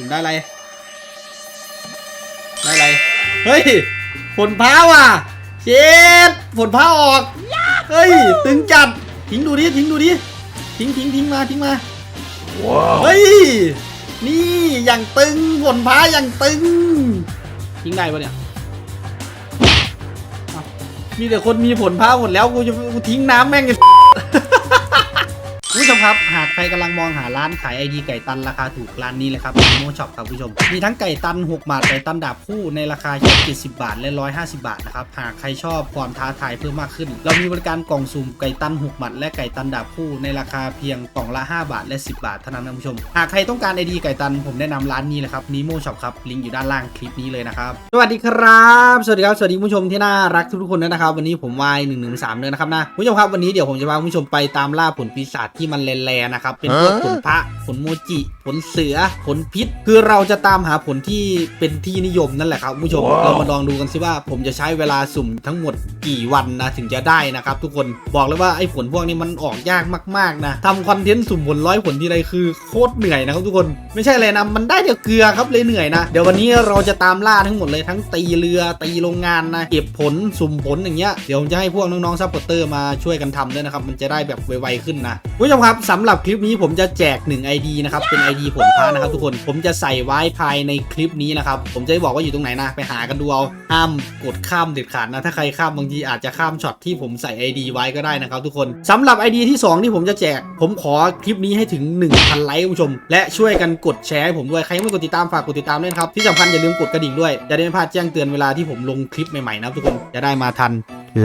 ผมได้ไร ได้ไร เฮ้ยฝนพ้าว่ะ เช็ดผลพ้าออก เฮ้ย ตึงจับทิ้งดูดิ ทิ้งดูดิ ทิ้งทิ้งทิ้งมา ทิ้งมา เฮ้ย นี่อย่างตึงฝนพ้าอย่างตึง ทิ้งได้ปะเนี่ย มีแต่คนมีฝนพ้าหมดแล้ว กูจะกูทิ้งน้ำแม่ง ครับ หากใครกำลังมองหาร้านขายไอดีไก่ตันราคาถูกร้านนี้เลยครับโมช็อปครับผู้ชม มีทั้งไก่ตัน 6 บาท ไก่ตันดาบคู่ในราคาแค่70 บาท และ 150 บาทนะครับ หากใครชอบความท้าทายเพิ่มมากขึ้น เรามีบริการกล่องสุ่มไก่ตัน 6 บาท และไก่ตันดาบคู่ในราคาเพียงกล่องละ 5 บาท และ 10 บาทเท่านั้นนะผู้ชม หากใครต้องการไอดีไก่ตันผมแนะนำร้านนี้เลยครับนีโมช็อปครับลิงก์อยู่ด้านล่างคลิปนี้เลยนะครับสวัสดีครับ สวัสดีครับสวัสดีผู้ชมที่น่ารักทุกคนนะครับ วันนี้ผมวายหนึ่งหนึ่งสามเลยนะครับนะผู้ชมครับวันนี้เดี๋ยวผมจะพาผู้ชมไปตามล่าผลปีศาจที่มันแลนด์นะครับ เป็นพวกขุนพระขุนมูจิ ลเสือผลพิษ คือเราจะตามหาผลที่เป็นที่นิยมนั่นแหละครับผู้ชม wow. เรามาลองดูกันซิว่า ผมจะใช้เวลาสุ่มทั้งหมดกี่วันนะถึงจะได้นะครับ ทุกคนบอกเลยว่าไอ้ผลพวกนี้มันออกยากมากๆนะทำคอนเทนต์สุ่มผลร้อยผลทีไรคือโคตรเหนื่อยนะครับทุกคนไม่ใช่เลยนะมันได้เดียวเกลือครับเลยเหนื่อยนะเดี๋ยววันนี้เราจะตามล่าทั้งหมดเลยทั้งตีเรือตีโรงงานนะเก็บผลสุ่มผลอย่างเงี้ยเดี๋ยวผมจะให้พวกน้องๆซัพพอร์เตอร์มาช่วยกันทำด้วยนะครับมันจะได้แบบไวๆขึ้นนะผู้ชมครับสำหรับคลิปนี้ผมจะแจก1 ID นะครับเป็น ID ID ผลพระนะครับทุกคนผมจะใส่ไว้ภายในคลิปนี้นะครับ ผมจะบอกว่าอยู่ตรงไหนนะ ไปหากันดูเอาห้ามกดข้ามเด็ดขาดนะ ถ้าใครข้ามบางทีอาจจะข้ามช็อตที่ผมใส่ ID ไว้ก็ได้นะครับทุกคนสำหรับ ID ที่ 2 ที่ผมจะแจก ผมขอคลิปนี้ให้ถึง 1,000 ไลค์ผู้ชม และช่วยกันกดแชร์ให้ผมด้วย ใครไม่กดติดตามฝากกดติดตามด้วยครับที่สำคัญอย่าลืมกดกระดิ่งด้วยจะได้ไม่พลาดแจ้งเตือนเวลาที่ผมลงคลิปใหม่ๆนะทุกคนจะได้มาทัน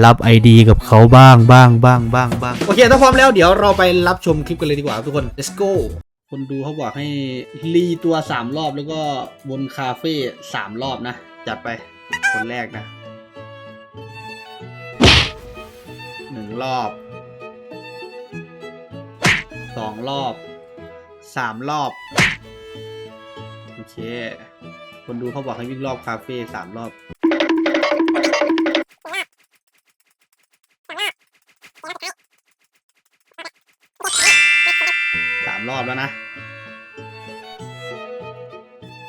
รับไอดีกับเขาบ้างบ้างบ้างบ้างบ้างโอเคถ้าพร้อมแล้วเดี๋ยวเราไปรับชมคลิปกันเลยดีกว่าทุกคน let's go คนดูเขาบอกให้รีตัวสามรอบแล้วก็บนคาเฟ่สามรอบนะ จัดไปคนแรกนะหนึ่งรอบสองรอบสามรอบ โอเค คนดูเขาบอกให้วิ่งรอบคาเฟ่สามรอบ อบแล้วนะ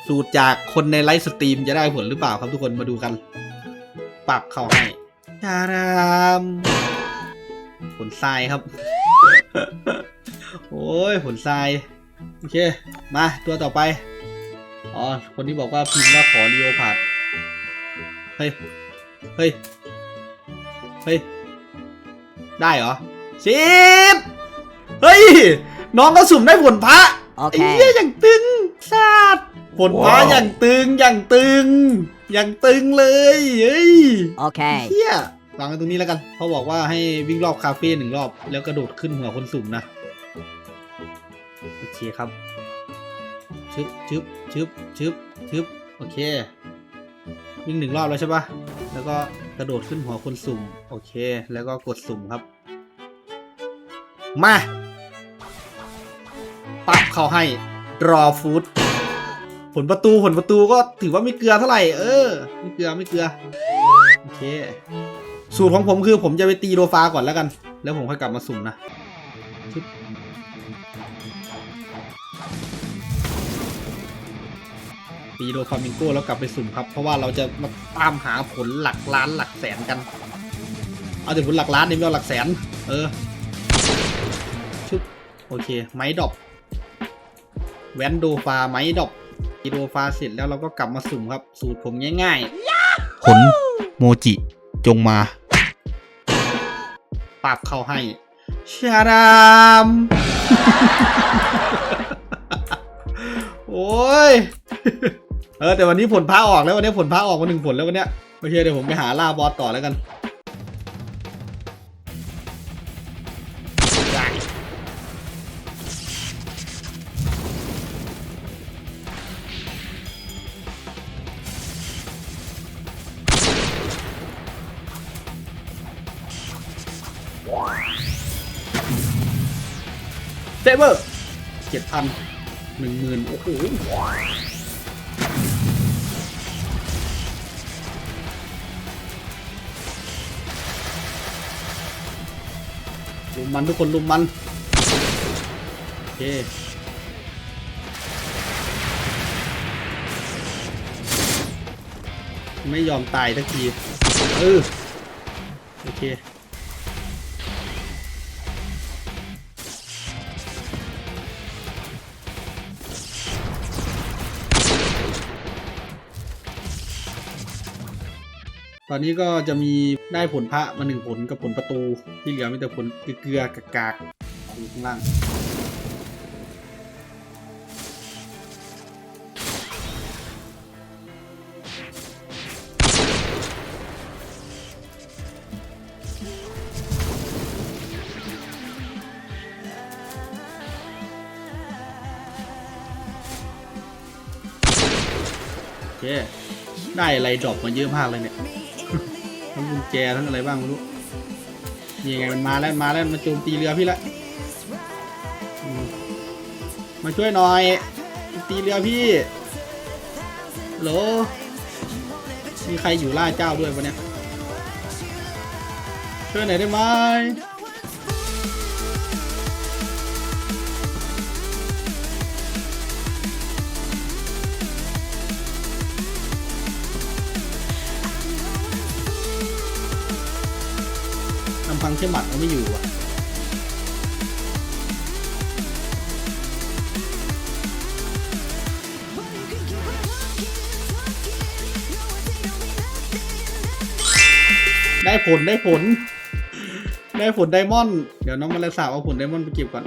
สูตรจากคนในไลฟ์สตรีมจะได้ผลหรือเปล่าครับทุกคนมาดูกัน ปรับเข้าให้ตารามผลทรายครับ โอ้ยผลทราย โอเค มาตัวต่อไป อ๋อ คนที่บอกว่าพิมพ์ว่าขอรีโอพัดเฮ้ย เฮ้ย เฮ้ย ได้เหรอสิบเฮ้ย น้องก็สุ่มได้ผลพระเไอ้เหี้ยอย่างตึงชาติผลพระอย่างตึงอย่างตึง อย่างตึงเลยเฮ้ยโอเคเฮียวางไว้ตรงนี้แล้วกันเขาบอกว่าให้วิ่งรอบคาเฟ่หนึ่งรอบ แล้วกระโดดขึ้นหัวคนสุ่มนะโอเคครับชึบชึบชึบชึบชึบโอเค วิ่งหนึ่งรอบแล้วใช่ปะแล้วก็กระโดดขึ้นหัวคนสุ่ม โอเค แล้วก็กดสุ่มครับ มา ปั๊บเขาให้รอฟูดผลประตูผลประตูก็ถือว่าไม่เกลือเท่าไหร่ เออ ไม่เกลือไม่เกลือ โอเค สูตรของผมคือผมจะไปตีโรฟาก่อนแล้วกัน แล้วผมค่อยกลับมาสุ่มนะตีโดฟามิงโก้แล้วกลับไปสุ่มครับ เพราะว่าเราจะมาตามหาผลหลักล้านหลักแสนกัน เอาแต่ผลหลักล้านนี่ไม่เอาหลักแสน เออชุบโอเค ไม้ดอก แว้นโดฟาไหมดอกอีโดฟาเสร็จแล้วเราก็กลับมาสุ่มครับ สูตรผมง่ายๆ ผลโมจิจงมาปรับเข้าให้ชารามโอ้ย เออแต่วันนี้ผลพ้าออกแล้ววันนี้ผลพ้าออกมาหนึ่งผลแล้ววันเนี้ยโอเคเดี๋ยวผมไปหาล่าบอสต่อแล้วกัน เซเวอร์เจ็ดพันหนึ่งหมื่นโอ้โหลุมมันทุกคนลุมมัน โอเคไม่ยอมตายสักทีเออโอเค ตอนนี้ก็จะมีได้ผลพระมาหนึ่งผลกับผลประตู ที่เหลือมีแต่ผลเกลือกากๆอยู่ข้างล่างโอเคได้อะไรดรอปมาเยอะมากเลยเนี่ย แจทั้งอะไรบ้างไม่รู้นี่ไงมันมาแล้วมาแล้วมาโจมตีเรือพี่ละอืมมาช่วยหน่อย ตีเรือพี่โหลมีใครอยู่ล่าเจ้าด้วยปะเนี่ยช่วยหน่อยได้ไหม ลำพังแค่หมัดเอาไม่อยู่อะได้ผลได้ผล ได้ผลไดมอนด์เดี๋ยวน้องมาเลสาวเอาผลไดมอนด์ไปเก็บก่อน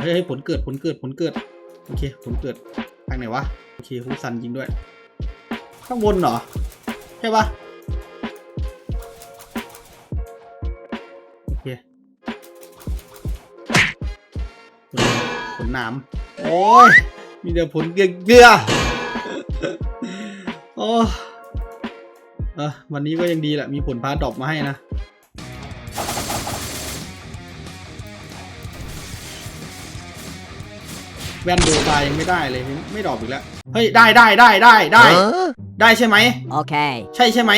เฮ้ยผลเกิดผลเกิดผลเกิด โอเค ผลเกิดทางไหนวะ โอเคฮุกซันจริงด้วย ข้างบนเหรอ ใช่ปะ หนามโอ้ยมีแต่ผลเกลือเกลือโอ้เออวันนี้ก็ยังดีแหละ มีผลพาดรอปมาให้นะ แว่นดูไฟยังไม่ได้เลย ไม่ดรอปอีกแล้ว เฮ้ย ได้ได้ได้ได้ได้ ได้ใช่ไหม Okay. ใช่ใช่ไหม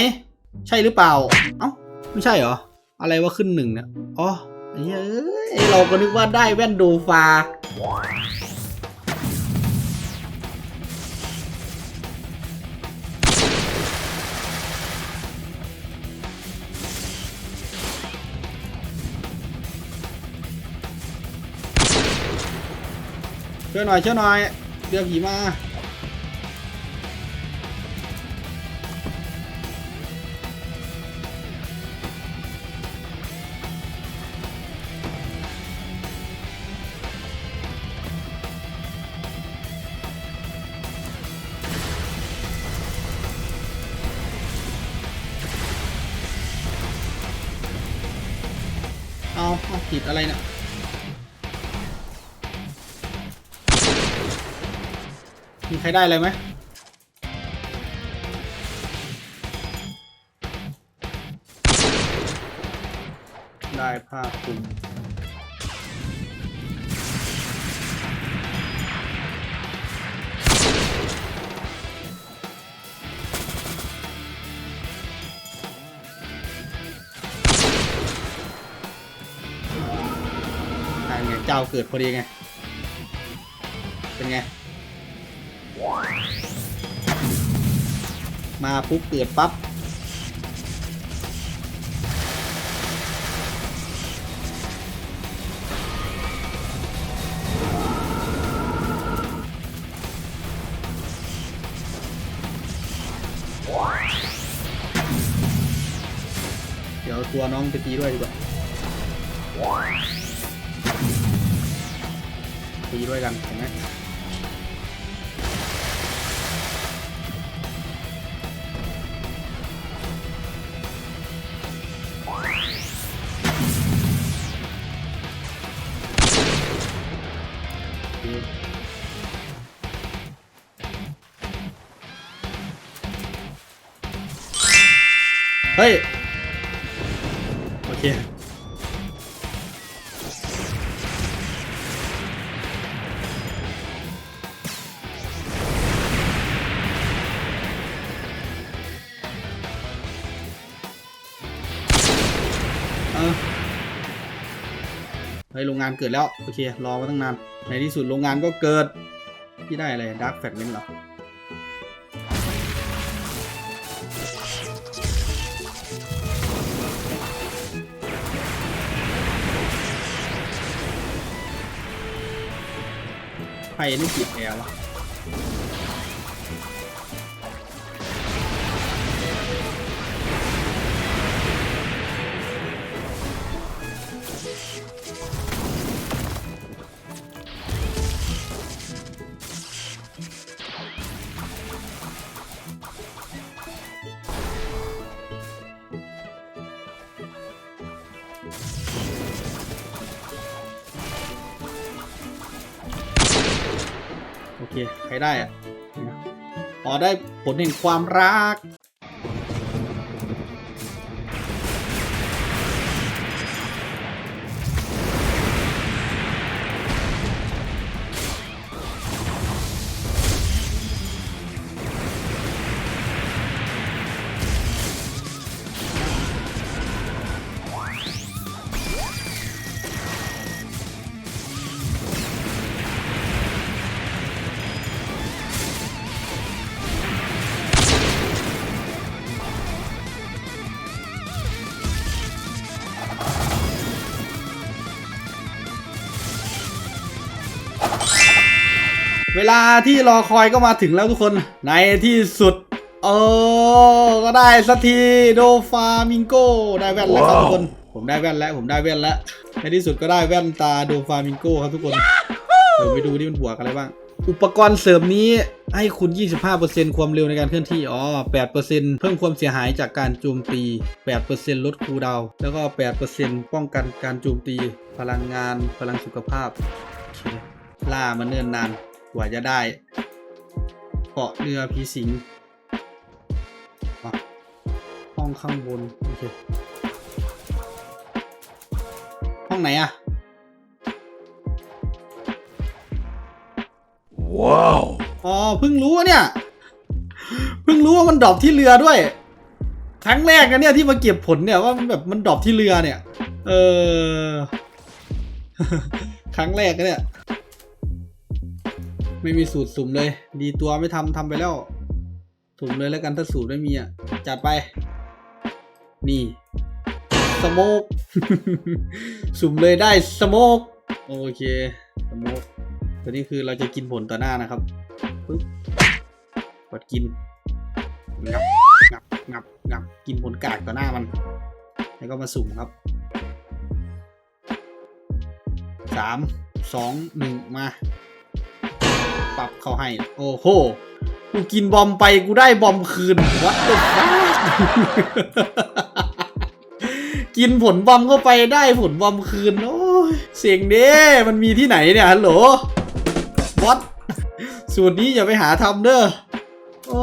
ใช่หรือเปล่า เอ้า ไม่ใช่เหรอ อะไรว่าขึ้นหนึ่งเนี่ย อ๋อไอ้ เหี้ยเอ้ยเราก็นึกว่าได้แว่นดูฟ้าช่วยหน่อยช่วยหน่อยเรือผีมา ผิดอะไรเนี่ยมีใครได้อะไรไหมได้ผ้าคลุม เจ้าเกิดพอดีไง เป็นไง มาปุ๊บเกิดปั๊บ เดี๋ยวตัวน้องไปตีด้วยดีกว่า ตีด้วยกันเห็นไหมเฮ้ย โอเค โรงงานเกิดแล้ว โอเค รอมาตั้งนาน ในที่สุดโรงงานก็เกิด ที่ได้อะไรดาร์กแฟกเมนต์เหรอใครนี่ผิดแอร์วะ เคใครได้อะอ๋อได้ผลแห่งความรัก ลาที่รอคอยก็มาถึงแล้วทุกคน ในที่สุด เออ ก็ได้สักทีโดฟามิงโกได้แว่นแล้วครับทุกคน ผมได้แว่นแล้ว ผมได้แว่นแล้ว ในที่สุดก็ได้แว่นตาโดฟามิงโกครับทุกคน เดี๋ยวไปดูที่มันบวกอะไรบ้าง อุปกรณ์เสริมนี้ให้คุณ 25%ความเร็วในการเคลื่อนที่ อ๋อ 8%เพิ่มความเสียหายจากการโจมตี 8%ลดคูลดาวน์แล้วก็ 8%ป้องกันการโจมตี พลังงาน พลังสุขภาพโอเคล่ามาเนิ่นนาน กว่าจะได้เกาะเรือผีสิงอะห้องข้างบน โอเค ห้องไหนอะ Wow. อ๋อ เพิ่งรู้ว่าเนี่ย เพิ่งรู้ว่ามันดรอปที่เรือด้วย ครั้งแรกนะเนี่ยที่มาเก็บผลเนี่ยว่ามันแบบมันดรอปที่เรือเนี่ย เออ ครั้งแรกนะเนี่ย ไม่มีสูตรสุ่มเลย ดีตัวไม่ทำทำไปแล้ว สุ่มเลยแล้วกันถ้าสูตรไม่มีอะ จัดไป นี่สโมกสุ่มเลยได้สโมกโอเคสโมกตัวนี้คือเราจะกินผลต่อหน้านะครับปึ๊บกดกินงับงับงับงับกินผลกากต่อหน้ามัน แล้วก็มาสุ่มครับสามสองหนึ่งมา ปรับเขาให้ โอ้โห กูกินบอมไปกูได้บอมคืนวัดตัวฟ้กินผลบอมเข้าไปได้ผลบอมคืน โอ้ย เสียงเด้มันมีที่ไหนเนี่ยฮัลโหลวัดสูตรนี้อย่าไปหาทำเด้อโอ้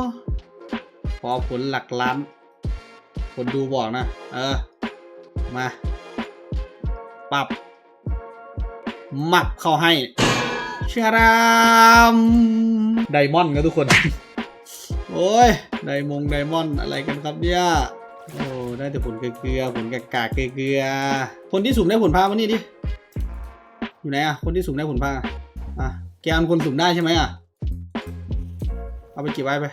พอผลหลักล้าน คนดูบอกนะ เออ มา ปรับ หมับเข้าให้ ชารามไดมอนด์ครับทุกคน โอ้ย ไดมงไดมอนด์อะไรกันครับเนี่ย โอ้ได้แต่ผลเกลือๆผลกากาเกลือๆคนที่สุ่มได้ผลผ้ามานี่ดิ อยู่ไหนอะ คนที่สุ่มได้ผลผ้าอะ แกอันคนสุ่มได้ใช่ไหมอะ เอาไปเก็บไว้ไป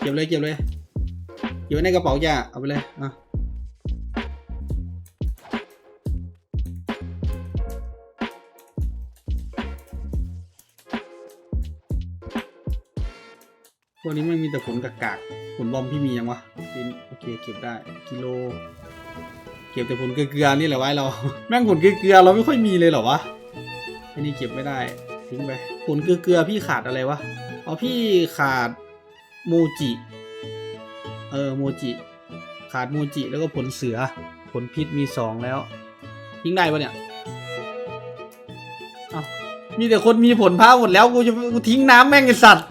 เก็บเลยเก็บเลยเก็บไว้ในกระเป๋าจ้าเอาไปเลย อะ พวกนี้ไม่มีแต่ผลกากากๆผลบอมพี่มียังวะดินโอเคเก็บได้กิโล เก็บแต่ผลเกลือๆนี่แหละไว้เรา แม่งผลเกลือๆเราไม่ค่อยมีเลยเหรอวะอันนี้เก็บไม่ได้ทิ้งไปผลเกลือๆพี่ขาดอะไรวะอ๋อพี่ขาดโมจิเออโมจิขาดโมจิแล้วก็ผลเสือ ผลพิษมีสองแล้วทิ้งได้ปะเนี่ยเอามีแต่คนมีผลพ้าหมดแล้วกูจะกูทิ้งน้ำแม่งไอสัตว์